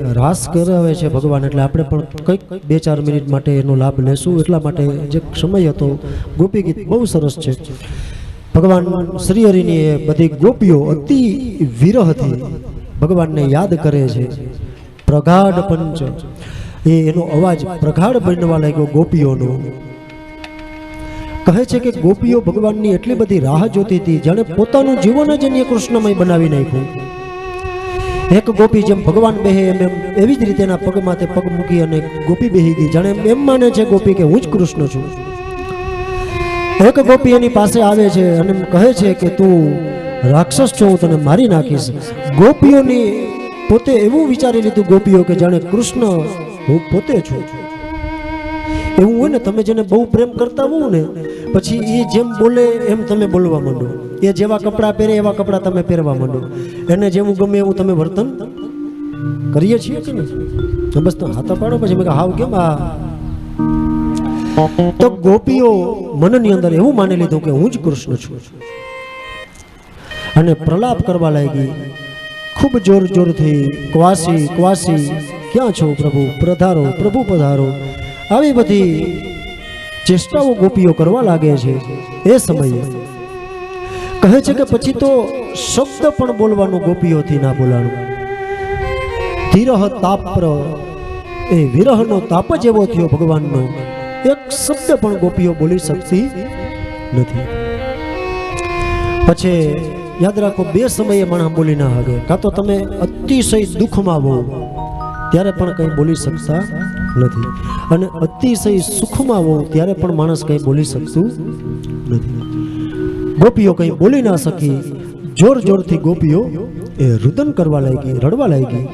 રાસ કરાવે છે ભગવાન, એટલે આપણે પણ કંઈક બે ચાર મિનિટ માટે એનો લાભ લેશું. એટલા માટે જે સમય હતો, ગોપી ગીત બહુ સરસ છે. ભગવાન શ્રી એ બધી ગોપીઓ અતિ વિરહથી ભગવાનને યાદ કરે છે. પ્રગાઢ પંચ. એ એનો અવાજ પ્રગાઢ બનવા લાગ્યો ગોપીઓનો. કહે છે કે ગોપીઓ ભગવાનની એટલી બધી રાહ જોતી હતી, જાણે પોતાનું જીવન જ એને કૃષ્ણમય બનાવી નાખ્યું. એક ગોપી જેમ ભગવાન બેહે એમ એમ, એવી જ રીતે એના પગમાં તે પગ મૂકી અને ગોપી બેહી ગઈ. જાણે એમ માને છે ગોપી કે હું જ કૃષ્ણ છું. એક ગોપી એની પાસે આવે છે અને કહે છે કે તું રાક્ષસ છો, તને મારી નાખીશ. ગોપીઓની પોતે એવું વિચારી લીધું ગોપીઓ કે જાણે કૃષ્ણ હું પોતે છું. એવું હોય ને, તમે જેને બહુ પ્રેમ કરતા હોવ ને, પછી એ જેમ બોલે એમ તમે બોલવા માંડો. એ જેવા કપડાં પહેરે એવા કપડાં તમે પહેરવા માંડો. એને જેવું ગમે એવું તમે વર્તન કરીએ છીએ કે નહીં? બસ તો હાથો પાડો, પછી મેં હાવ કેમ આ? તો ગોપીઓ મનની અંદર એવું માની લીધું કે હું જ કૃષ્ણ છું. અને પ્રલાપ કરવા લાગી. ખૂબ જોર જોરથી, ક્વાસી ક્વાસી, ક્યાં છો પ્રભુ? પ્રધારો, પ્રભુ પધારો. આવી બધી ચેષ્ટાઓ ગોપીઓ કરવા લાગે છે એ સમયે. કહે છે કે પછી તો શબ્દ પણ બોલવાનું ગોપીઓથી ના બોલાણું. ધીરહ તાપ્ર એ વિરહનો તાપ જ એવો થયો ભગવાનનો. એક શબ્દ પણ ગોપીઓ બોલી શકતી નથી. પછી યાદ રાખો, બે સમયે માણસ બોલી ના હગે કાં તો તમે અતિશય દુઃખમાં હો ત્યારે પણ કંઈ બોલી શકતા નથી. અને અતિશય સુખમાં હો ત્યારે પણ માણસ કંઈ બોલી શકતું નથી. ગોપીઓ કંઈ બોલી ના શકી. જોર જોરથી ગોપીઓ એ રુદન કરવા લાગી, રડવા લાગી.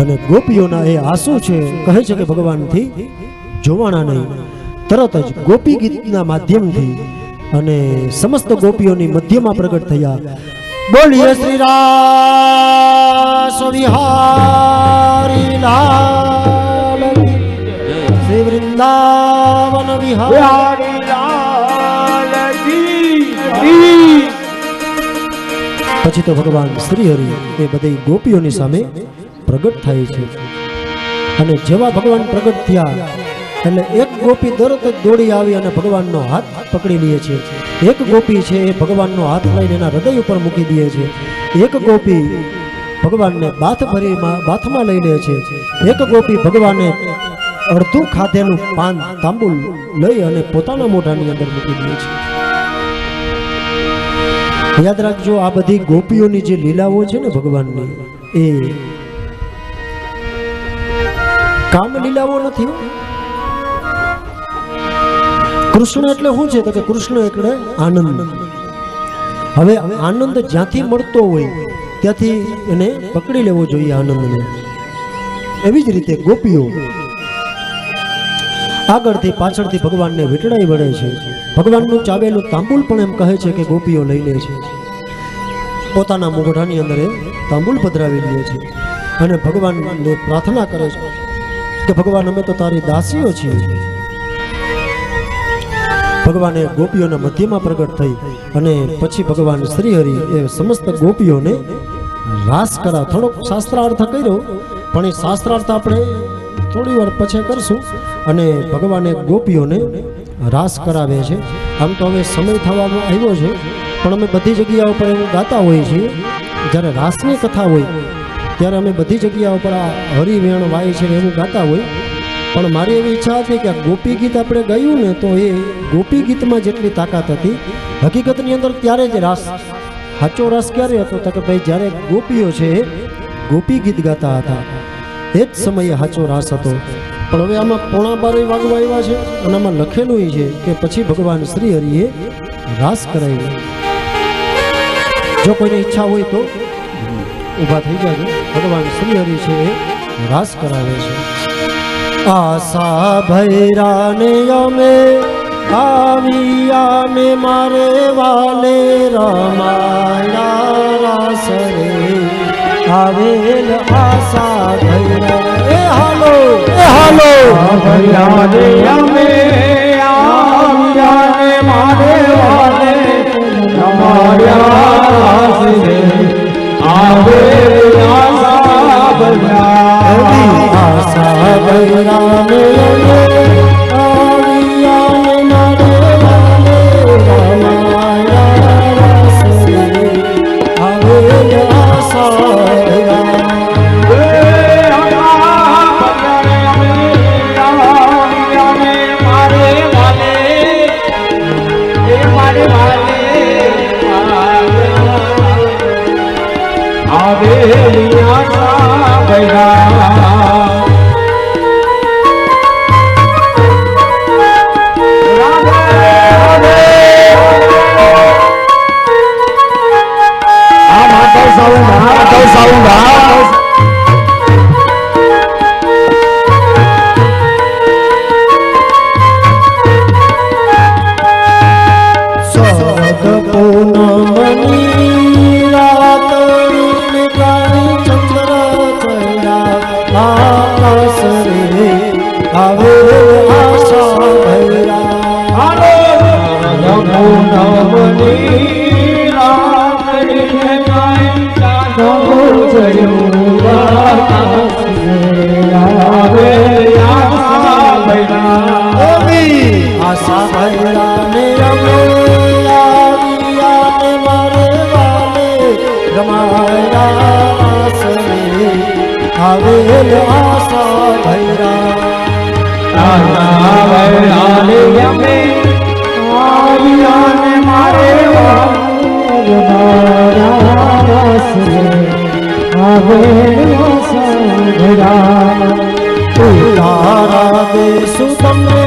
અને ગોપીઓના એ આંસુ છે, કહે છે કે ભગવાનથી જોવાના નહીં. તરત જ ગોપી ગીતના માધ્યમથી અને સમસ્ત ગોપીઓની મધ્યમાં પ્રગટ થયા. બોલીએ શ્રી રાસ વિહારી લાલ શ્રી વૃંદાવન વિહાર પછી તો ભગવાન શ્રી એ બધી ગોપીઓની સામે પ્રગટ થાય છે. અને જેવા ભગવાન પ્રગટ થયા, એટલે એક ગોપી તરત જ દોડી આવી અને ભગવાનનો હાથ પકડી લે છે. એક ગોપી છે એ ભગવાનનો હાથ લઈને એના હૃદય ઉપર મૂકી દે છે. એક ગોપી ભગવાનને બાથ ભરીમાં, બાથમાં લઈ લે છે. એક ગોપી ભગવાનને અડધું ખાધેલું પાન તાંબુલ લઈ અને પોતાના મોઢાની અંદર મૂકી દે છે. યાદ રાખજો, આ બધી ગોપીઓની જે લીલાઓ છે ને ભગવાનની, એ કામ લીલાઓ નથી કૃષ્ણ એટલે શું છે? તો કે કૃષ્ણ એટલે આનંદ. હવે આનંદ જ્યાંથી મળતો હોય, ત્યાંથી એને પકડી લેવો જોઈએ આનંદને. એવી જ રીતે ગોપીઓ આગળથી પાછળથી ભગવાનને વીંટળાઈ વળે છે. ભગવાનનું ચાવેલું તાંબુલ પણ એમ કહે છે કે ગોપીઓ લઈ લે છે. પોતાના મોઢાની અંદર એ તાંબુલ પધરાવી લે છે. અને ભગવાનને પ્રાર્થના કરે છે કે ભગવાન, અમે તો તારી દાસીઓ છીએ. ભગવાને ગોપીઓના મધ્યમાં પ્રગટ થઈ અને પછી ભગવાન શ્રી હરિ એ સમસ્ત ગોપીઓને રાસ કરા. થોડોક શાસ્ત્રાર્થ કર્યો, પણ એ શાસ્ત્રાર્થ આપણે થોડી વાર પછી કરશું. અને ભગવાને ગોપીઓને રાસ કરાવે છે. આમ તો હવે સમય થવામાં આવ્યો છે, પણ અમે બધી જગ્યા ઉપર એવું ગાતા હોઈએ છીએ. જ્યારે રાસની કથા હોય, ત્યારે અમે બધી જગ્યા ઉપર આ હરિવેણ વાય છે એવું ગાતા હોય. પણ મારી એવી ઈચ્છા હતી કે આ ગોપી ગીત આપણે ગાયું ને તો એ ગોપી ગીતમાં જેટલી તાકાત હતી. હકીકતની અંદર ત્યારે જ રાસ, સાચો રસ ક્યારે હતો? તો કે ભાઈ જ્યારે ગોપીઓ છે, ગોપી ગીત ગાતા હતા. એ જ સમયે સાચો રાસ હતો. પણ હવે આમાં પોણા બારે વાગવા આવ્યા છે અને આમાં લખેલું છે કે પછી ભગવાન શ્રી હરિએ રાસ કરાવ્યો જો કોઈને ઈચ્છા હોય તો ઊભા થઈ જાય ભગવાન શ્રી હરિ છે એ રાસ કરાવે છે. આશા ભૈરાને અમે આવિયાને મારે વાલે રમાયા રાસ રે આવેલ આશા હાલો ભૈયારે રમાયા આસરે આવેલ આશા ભૈરા તારા દેશુ તમને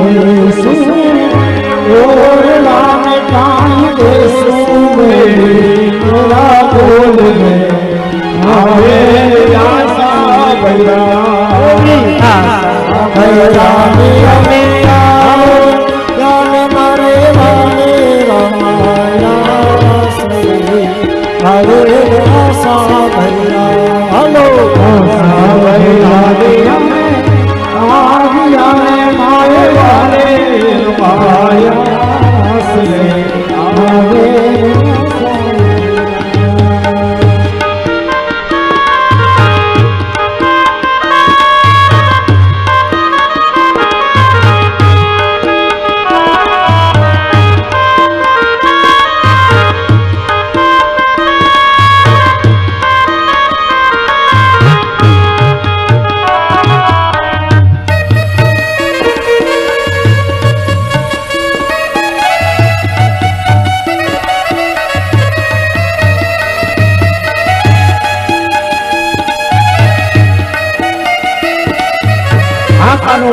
ભૈરાને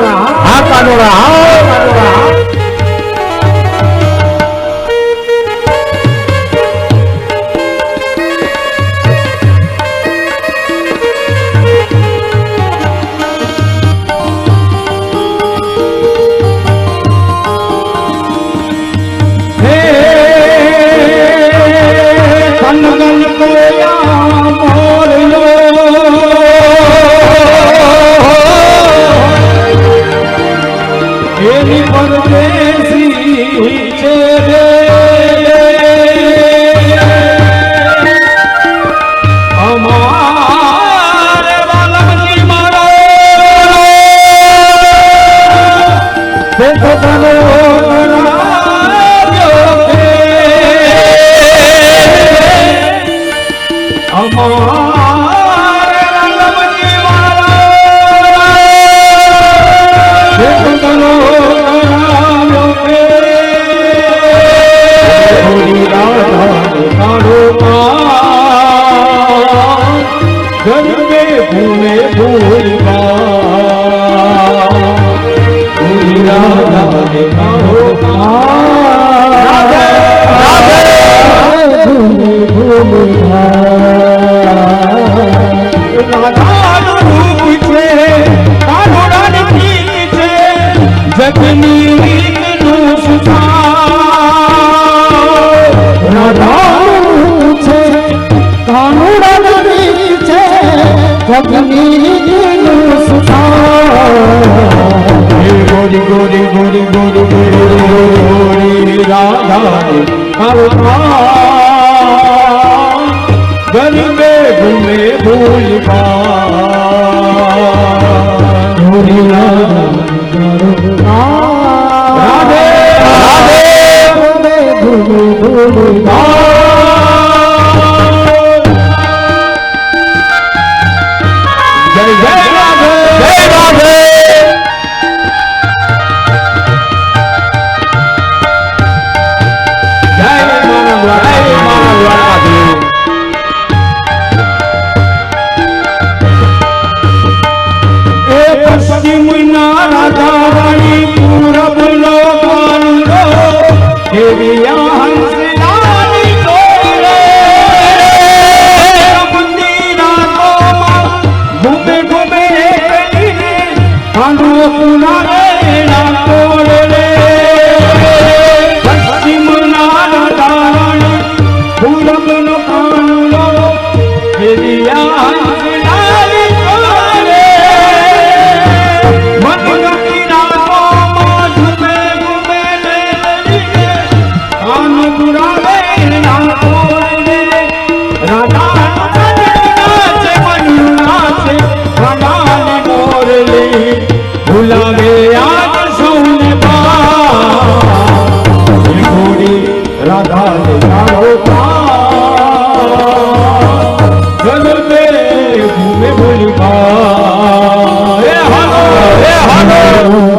એની ગરબે ભૂલે ભૂલી ગરબે ઘૂમે ભૂલ રાધે રાધે. Oh.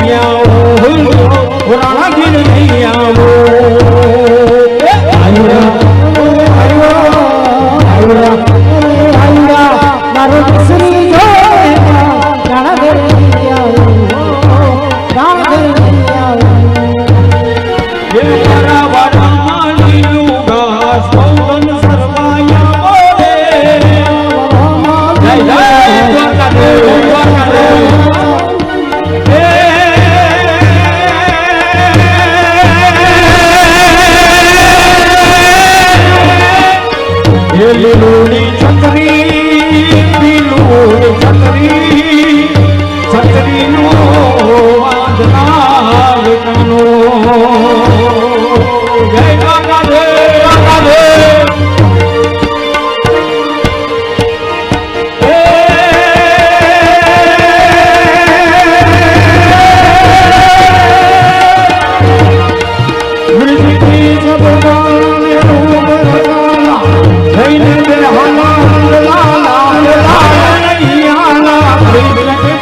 નહીં આવું રાણા ગીર નહીં આવું Hallelujah.